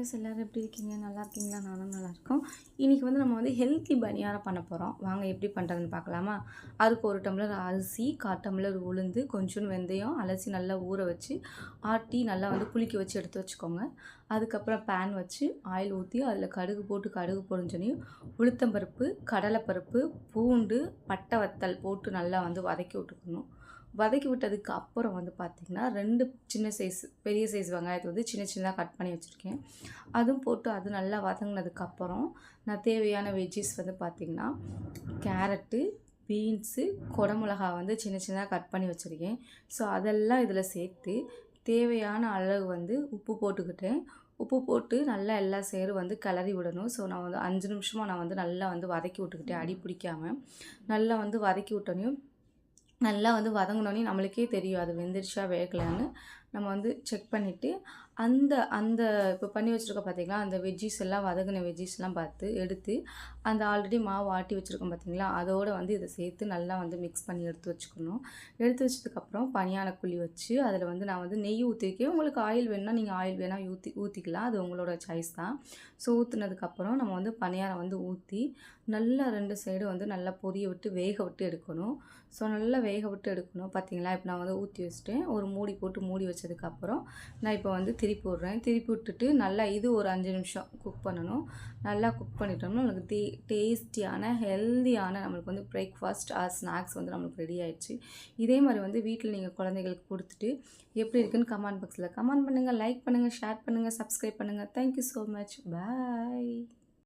Guys எல்லோரும் எப்படி இருக்கீங்க? நல்லா இருக்கீங்களா? நானும் நல்லா இருக்கோம். இன்றைக்கி வந்து நம்ம வந்து ஹெல்த்தி பனியாரம் பண்ண போகிறோம் வாங்க எப்படி பண்ணுறதுன்னு பார்க்கலாமா? அதுக்கு ஒரு டம்ளர் அரிசி கா டம்ளர் உளுந்து கொஞ்சோண்டு வெந்தயம் அலசி நல்லா ஊற வச்சு ஆட்டி நல்லா வந்து புளிக்க வச்சு எடுத்து வச்சுக்கோங்க. அதுக்கப்புறம் பேன் வச்சு ஆயில் ஊற்றி அதில் கடுகு போட்டு கடுகு பொரிஞ்சோனையும் உளுத்தம்பருப்பு கடலைப்பருப்பு பூண்டு பட்டை வத்தல் போட்டு நல்லா வந்து வதக்கி விட்டுக்கணும். வதக்கி விட்டதுக்கு அப்புறம் வந்து பார்த்திங்கன்னா ரெண்டு சின்ன சைஸ் பெரிய சைஸ் வெங்காயத்தை வந்து சின்ன சின்னதாக கட் பண்ணி வச்சுருக்கேன். அதுவும் போட்டு அது நல்லா வதங்கினதுக்கப்புறம் நான் தேவையான வெஜ்ஜீஸ் வந்து பார்த்திங்கன்னா கேரட்டு பீன்ஸு குடமிளகா வந்து சின்ன சின்னதாக கட் பண்ணி வச்சுருக்கேன். ஸோ அதெல்லாம் இதில் சேர்த்து தேவையான அளவு வந்து உப்பு போட்டுக்கிட்டேன். உப்பு போட்டு நல்லா எல்லா சேரும் வந்து கிளறி விடணும். ஸோ நான் வந்து அஞ்சு நிமிஷமாக நான் வந்து நல்லா வந்து வதக்கி விட்டுக்கிட்டேன் அடி பிடிக்காமல் நல்லா வந்து வதக்கி விட்டோனையும் நல்லா வந்து வதங்கினோன்னே நம்மளுக்கே தெரியும் அது வெந்துருச்சா வேகலைன்னு நம்ம வந்து செக் பண்ணிவிட்டு அந்த அந்த இப்போ பண்ணி வச்சுருக்கோம் பார்த்தீங்களா அந்த வெஜ்ஜீஸ் எல்லாம் வதங்கின வெஜ்ஜீஸ்லாம் பார்த்து எடுத்து அந்த ஆல்ரெடி மாவு ஆட்டி வச்சுருக்கோம் பார்த்திங்களா அதோடு வந்து இதை சேர்த்து நல்லா வந்து மிக்ஸ் பண்ணி எடுத்து வச்சுக்கணும். எடுத்து வச்சதுக்கப்புறம் பனியான குழி வச்சு அதில் வந்து நான் வந்து நெய் ஊற்றிருக்கேன் உங்களுக்கு ஆயில் வேணுன்னா நீங்கள் ஆயில் வேணால் ஊற்றி ஊற்றிக்கலாம் அது உங்களோட சாய்ஸ் தான். ஸோ ஊற்றுனதுக்கப்புறம் நம்ம வந்து பனியாரம் வந்து ஊற்றி நல்லா ரெண்டு சைடு வந்து நல்லா பொரிய விட்டு வேக விட்டு எடுக்கணும். ஸோ நல்லா வேக விட்டு எடுக்கணும். பார்த்திங்களா இப்போ நான் வந்து ஊற்றி வச்சுட்டேன். ஒரு மூடி போட்டு மூடி வச்சு வச்சதுக்கப்புறம் நான் இப்போ வந்து திருப்பி விட்றேன். திருப்பி விட்டுட்டு நல்லா இது ஒரு அஞ்சு நிமிஷம் குக் பண்ணணும். நல்லா குக் பண்ணிட்டோம்னா நம்மளுக்கு டே டேஸ்டியான ஹெல்த்தியான நம்மளுக்கு வந்து பிரேக்ஃபாஸ்ட் ஆர் ஸ்நாக்ஸ் வந்து நம்மளுக்கு ரெடி ஆயிடுச்சு. இதே மாதிரி வந்து வீட்டில் நீங்கள் குழந்தைகளுக்கு கொடுத்துட்டு எப்படி இருக்குன்னு கமெண்ட் பாக்ஸில் கமெண்ட் பண்ணுங்கள் லைக் பண்ணுங்கள் ஷேர் பண்ணுங்கள் சப்ஸ்கிரைப் பண்ணுங்கள் தேங்க்யூ ஸோ மச் பாய்